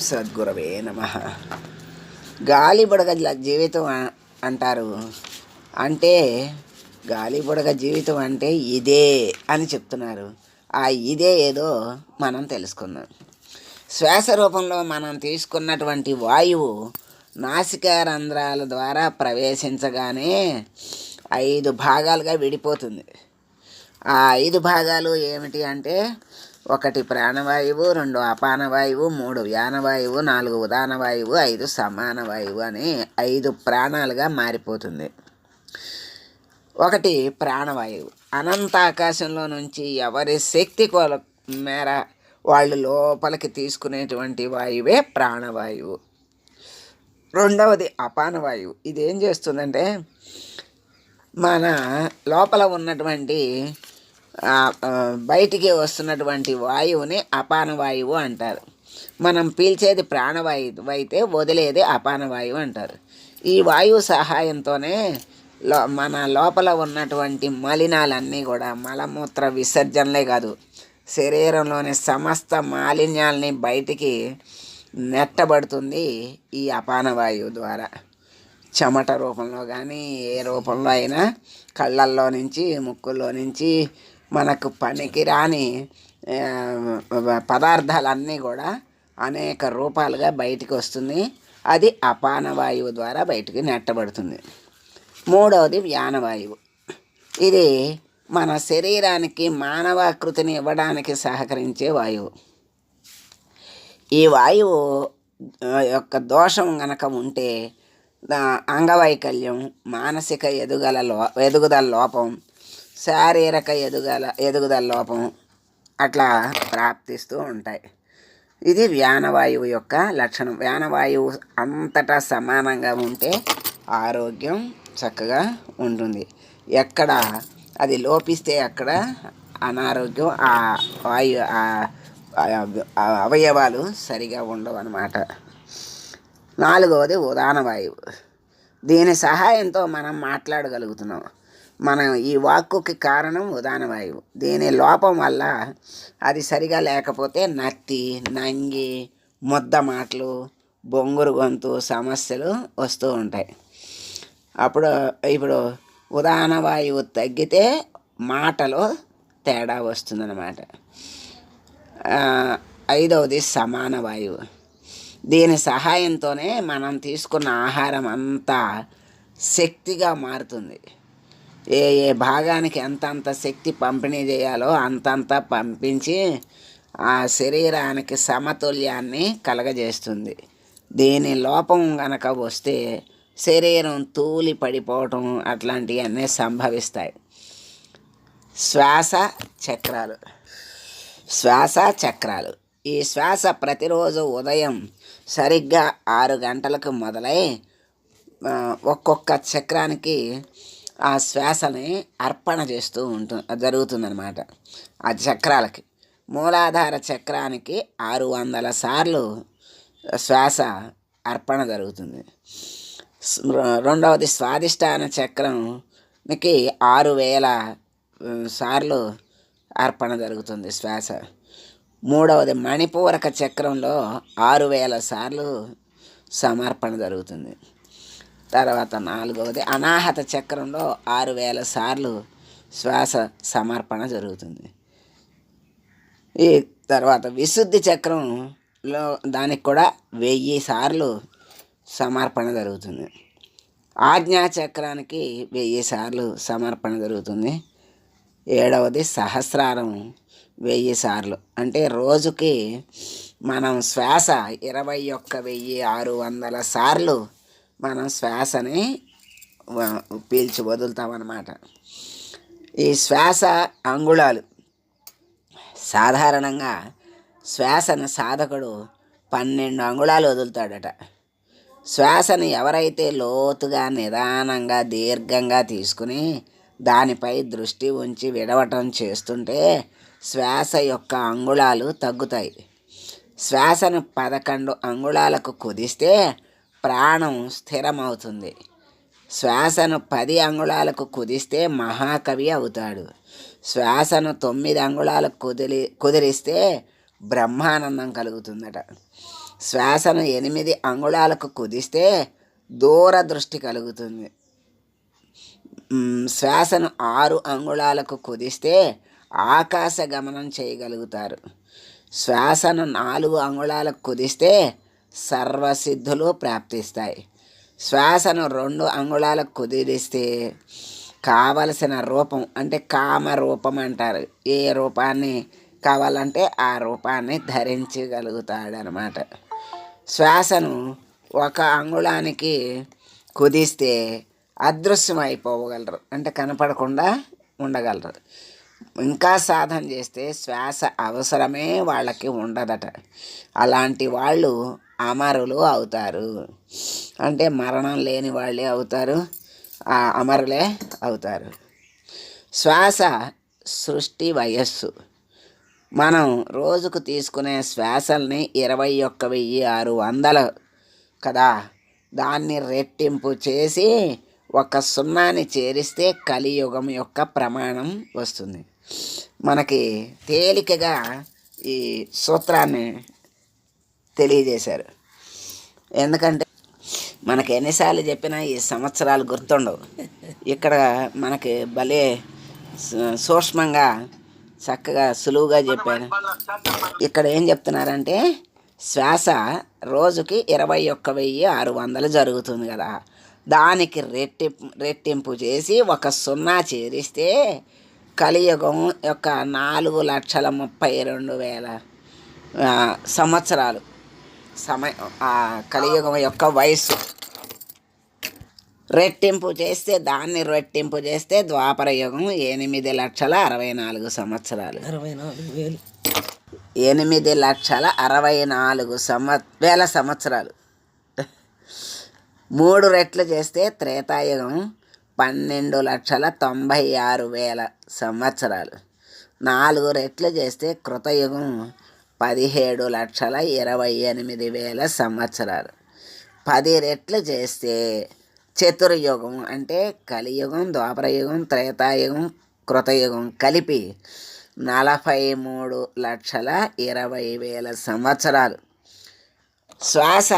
సద్గురవే నమ. గాలి బుడగ జీవితం అంటారు. అంటే గాలి బుడగ జీవితం అంటే ఇదే అని చెప్తున్నారు. ఆ ఇదే ఏదో మనం తెలుసుకుందాం. శ్వాస రూపంలో మనం తీసుకున్నటువంటి వాయువు నాసికా రంధ్రాల ద్వారా ప్రవేశించగానే ఐదు భాగాలుగా విడిపోతుంది. ఆ ఐదు భాగాలు ఏమిటి అంటే ఒకటి ప్రాణవాయువు రెండు అపాన వాయువు మూడు వ్యానవాయువు నాలుగు ఉదాన వాయువు ఐదు సమాన వాయువు అని ఐదు ప్రాణాలుగా మారిపోతుంది. ఒకటి ప్రాణవాయువు. అనంత ఆకాశంలో నుంచి ఎవరి శక్తి కొల మేర వాళ్ళు లోపలికి తీసుకునేటువంటి వాయువే ప్రాణవాయువు. రెండవది అపానవాయువు. ఇది ఏం చేస్తుందంటే మన లోపల ఉన్నటువంటి బయటికి వస్తున్నటువంటి వాయువుని అపాన వాయువు అంటారు. మనం పీల్చేది ప్రాణవాయువు అయితే వదిలేది అపాన వాయువు అంటారు. ఈ వాయువు సహాయంతోనే లో మన లోపల ఉన్నటువంటి మలినాలన్నీ కూడా మలమూత్ర విసర్జనలే కాదు శరీరంలోని సమస్త మాలిన్యాల్ని బయటికి నెట్టబడుతుంది ఈ అపాన వాయువు ద్వారా. చెమట రూపంలో కానీ ఏ రూపంలో అయినా కళ్ళల్లో నుంచి ముక్కుల్లో నుంచి మనకు పనికిరాని పదార్థాలన్నీ కూడా అనేక రూపాలుగా బయటికి వస్తుంది. అది అపాన వాయువు ద్వారా బయటికి నెట్టబడుతుంది. మూడవది వ్యానవాయువు ఇది మన శరీరానికి మానవాకృతిని ఇవ్వడానికి సహకరించే వాయువు. ఈ వాయువు యొక్క దోషం గనక ఉంటే అంగవైకల్యం మానసిక ఎదుగల లో ఎదుగుదల లోపం శారీరక ఎదుగల ఎదుగుదల లోపం అట్లా ప్రాప్తిస్తూ ఉంటాయి. ఇది వ్యానవాయువు యొక్క లక్షణం. వ్యానవాయువు అంతటా సమానంగా ఉంటే ఆరోగ్యం చక్కగా ఉంటుంది. ఎక్కడ అది లోపిస్తే అక్కడ అనారోగ్యం ఆ వాయు అవయవాలు సరిగా ఉండవు అన్నమాట నాలుగవది ఉదాన వాయువు దీని సహాయంతో మనం మాట్లాడగలుగుతున్నాం. మనం ఈ వాక్కుకి కారణం ఉదాన వాయువు దీని లోపం వల్ల అది సరిగా లేకపోతే నత్తి నంగి ముద్ద మాటలు బొంగురు గొంతు సమస్యలు వస్తూ ఉంటాయి. అప్పుడు ఇప్పుడు ఉదాన వాయువు తగ్గితే మాటలో తేడా వస్తుందన్నమాట. ఐదవది సమాన వాయువు. దీని సహాయంతోనే మనం తీసుకున్న ఆహారం అంతా శక్తిగా మారుతుంది. ఏ ఏ భాగానికి ఎంతంత శక్తి పంపిణీ చేయాలో అంతంత పంపించి ఆ శరీరానికి సమతుల్యాన్ని కలగజేస్తుంది. దీని లోపం గనక వస్తే శరీరం తూలి పడిపోవటం అట్లాంటివన్నీ సంభవిస్తాయి. శ్వాస చక్రాలు. శ్వాస చక్రాలు. ఈ శ్వాస ప్రతిరోజు ఉదయం సరిగ్గా ఆరు గంటలకు మొదలై ఒక్కొక్క చక్రానికి ఆ శ్వాసని అర్పణ చేస్తూ ఉంటుంది జరుగుతుందన్నమాట. ఆ చక్రాలకి. మూలాధార చక్రానికి ఆరు వందల సార్లు శ్వాస అర్పణ జరుగుతుంది. రెండవది స్వాదిష్టాన చక్రంకి ఆరు వేల సార్లు అర్పణ జరుగుతుంది శ్వాస. మూడవది మణిపూరక చక్రంలో ఆరు వేల సార్లు సమర్పణ జరుగుతుంది. తర్వాత నాలుగవది అనాహత చక్రంలో ఆరు వేల సార్లు శ్వాస సమర్పణ జరుగుతుంది. ఈ తర్వాత విశుద్ధి చక్రంలో దానికి కూడా వెయ్యి సార్లు సమర్పణ జరుగుతుంది. ఆజ్ఞా చక్రానికి వెయ్యి సార్లు సమర్పణ జరుగుతుంది. ఏడవది సహస్రారం వెయ్యి సార్లు. అంటే రోజుకి మనం శ్వాస ఇరవై ఒక్క వెయ్యి ఆరు వందల సార్లు మనం శ్వాసని పీల్చి వదులుతామన్నమాట. ఈ శ్వాస అంగుళాలు. సాధారణంగా శ్వాసను సాధకుడు పన్నెండు అంగుళాలు వదులుతాడట. శ్వాసను ఎవరైతే లోతుగా నిదానంగా దీర్ఘంగా తీసుకుని దానిపై దృష్టి ఉంచి విడవటం చేస్తుంటే శ్వాస యొక్క అంగుళాలు తగ్గుతాయి. శ్వాసను పదకొండు అంగుళాలకు కుదిస్తే ప్రాణం స్థిరమవుతుంది. శ్వాసను పది అంగుళాలకు కుదిస్తే మహాకవి అవుతాడు. శ్వాసను తొమ్మిది అంగుళాలకు కుదిలి కుదిరిస్తే బ్రహ్మానందం కలుగుతుందట. శ్వాసను ఎనిమిది అంగుళాలకు కుదిస్తే దూరదృష్టి కలుగుతుంది. శ్వాసను ఆరు అంగుళాలకు కుదిస్తే ఆకాశ గమనం చేయగలుగుతారు. శ్వాసను నాలుగు అంగుళాలకు కుదిస్తే సర్వసిద్ధులు ప్రాప్తిస్తాయి. శ్వాసను రెండు అంగుళాలకు కుదిరిస్తే కావలసిన రూపం అంటే కామ రూపం అంటారు. ఏ రూపాన్ని కావాలంటే ఆ రూపాన్ని ధరించగలుగుతాడనమాట. శ్వాసను ఒక అంగుళానికి కుదిస్తే అదృశ్యం అయిపోగలరు అంటే కనపడకుండా ఉండగలరు. ఇంకా సాధన చేస్తే శ్వాస అవసరమే వాళ్ళకి ఉండదట. అలాంటి వాళ్ళు అమరులు అవుతారు. అంటే మరణం లేని వాళ్ళే అవుతారు. ఆ అమరులే అవుతారు. శ్వాస సృష్టి వయస్సు. మనం రోజుకు తీసుకునే శ్వాసల్ని ఇరవై ఒక్క వెయ్యి ఆరు వందలు కదా. దాన్ని రెట్టింపు చేసి ఒక సున్నాని చేరిస్తే కలియుగం యొక్క ప్రమాణం వస్తుంది. మనకి తేలికగా ఈ సూత్రాన్ని తెలియజేశారు. ఎందుకంటే మనకి ఎన్నిసార్లు చెప్పినా ఈ సంవత్సరాలు గుర్తుండవు. ఇక్కడ మనకి భలే సూక్ష్మంగా చక్కగా సులువుగా చెప్పారు. ఇక్కడ ఏం చెప్తున్నారంటే శ్వాస రోజుకి ఇరవై ఒక్క వెయ్యి ఆరు వందలు జరుగుతుంది కదా. దానికి రెట్టింపు రెట్టింపు చేసి ఒక సున్నా చేరిస్తే కలియుగం యొక్క నాలుగు లక్షల ముప్పై రెండు వేల సంవత్సరాలు. సమయ కలియుగం యొక్క వయస్సు. రెట్టింపు చేస్తే దాన్ని రెట్టింపు చేస్తే ద్వాపర యుగం ఎనిమిది లక్షల అరవై నాలుగు సంవత్సరాలు. అరవై నాలుగు వేలు. ఎనిమిది లక్షల అరవై నాలుగు సంవ వేల సంవత్సరాలు. మూడు రెట్లు చేస్తే త్రేతాయుగం పన్నెండు లక్షల తొంభై ఆరు వేల సంవత్సరాలు. నాలుగు రెట్లు చేస్తే కృతయుగం పదిహేడు లక్షల ఇరవై ఎనిమిది వేల సంవత్సరాలు. పది రెట్లు చేస్తే చతుర్యుగం అంటే కలియుగం ద్వాపరయుగం త్రేతాయుగం కృతయుగం కలిపి నలభై మూడు లక్షల ఇరవై వేల సంవత్సరాలు. శ్వాస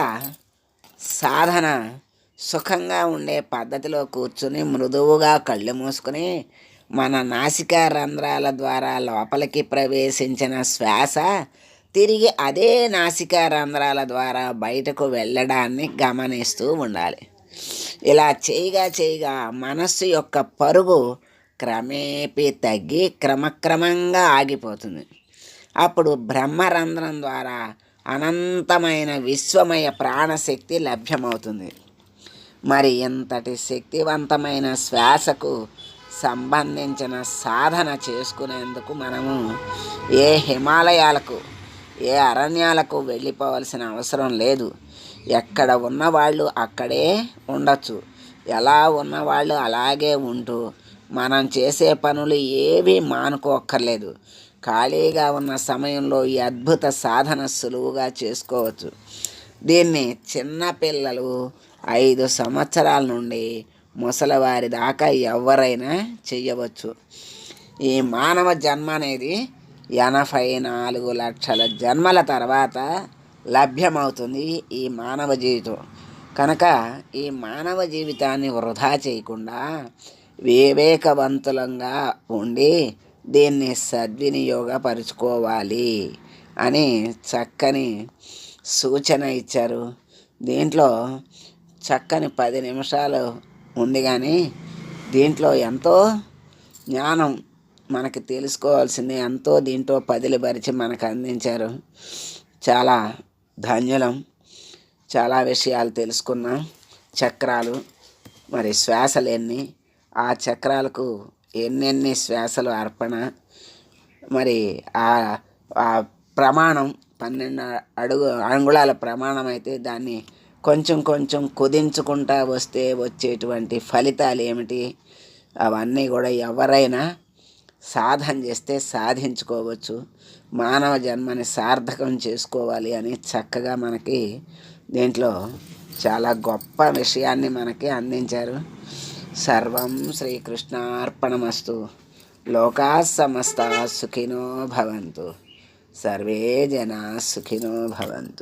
సాధన సుఖంగా ఉండే పద్ధతిలో కూర్చుని మృదువుగా కళ్ళు మూసుకుని మన నాసికా రంధ్రాల ద్వారా లోపలికి ప్రవేశించిన శ్వాస తిరిగి అదే నాసికా రంధ్రాల ద్వారా బయటకు వెళ్ళడాన్ని గమనిస్తూ ఉండాలి. ఇలా చేయగా చేయగా మనస్సు యొక్క పరుగు క్రమేపీ తగ్గి క్రమక్రమంగా ఆగిపోతుంది. అప్పుడు బ్రహ్మరంధ్రం ద్వారా అనంతమైన విశ్వమయ ప్రాణశక్తి లభ్యమవుతుంది. మరి ఇంతటి శక్తివంతమైన శ్వాసకు సంబంధించిన సాధన చేసుకునేందుకు మనము ఏ హిమాలయాలకు ఏ అరణ్యాలకు వెళ్ళిపోవలసిన అవసరం లేదు. ఎక్కడ ఉన్నవాళ్ళు అక్కడే ఉండొచ్చు. ఎలా ఉన్నవాళ్ళు అలాగే ఉంటూ మనం చేసే పనులు ఏవి మానుకోక్కర్లేదు. ఖాళీగా ఉన్న సమయంలో ఈ అద్భుత సాధన సులువుగా చేసుకోవచ్చు. దీన్ని చిన్నపిల్లలు ఐదు సంవత్సరాల నుండి ముసలివారి దాకా ఎవరైనా చెయ్యవచ్చు. ఈ మానవ జన్మ అనేది ఎనభై నాలుగు లక్షల జన్మల తర్వాత లభ్యమవుతుంది ఈ మానవ జీవితం. కనుక ఈ మానవ జీవితాన్ని వృధా చేయకుండా వివేకవంతులంగా ఉండి దీన్ని సద్వినియోగపరుచుకోవాలి అని చక్కని సూచన ఇచ్చారు. దీంట్లో చక్కని పది నిమిషాలు ఉంది కానీ దీంట్లో ఎంతో జ్ఞానం మనకి తెలుసుకోవాల్సింది. ఎంతో దీంట్లో పదిలిపరిచి మనకు అందించారు. చాలా ధన్యులం. చాలా విషయాలు తెలుసుకున్నాం. చక్రాలు మరి శ్వాసలు ఆ చక్రాలకు ఎన్నెన్ని శ్వాసలు అర్పణ మరి ఆ ఆ ప్రమాణం పన్నెండు అడుగు అంగుళాల ప్రమాణం అయితే దాన్ని కొంచెం కొంచెం కుదించుకుంటా వస్తే వచ్చేటువంటి ఫలితాలు ఏమిటి? అవన్నీ కూడా ఎవరైనా సాధన చేస్తే సాధించుకోవచ్చు. మానవ జన్మని సార్థకం చేసుకోవాలి అని చక్కగా మనకి దీంట్లో చాలా గొప్ప విషయాన్ని మనకి అందించారు. సర్వం శ్రీకృష్ణార్పణమస్తు. లోకా సమస్త సుఖినో భవంతు. సర్వే జనా సుఖినో భవంతు.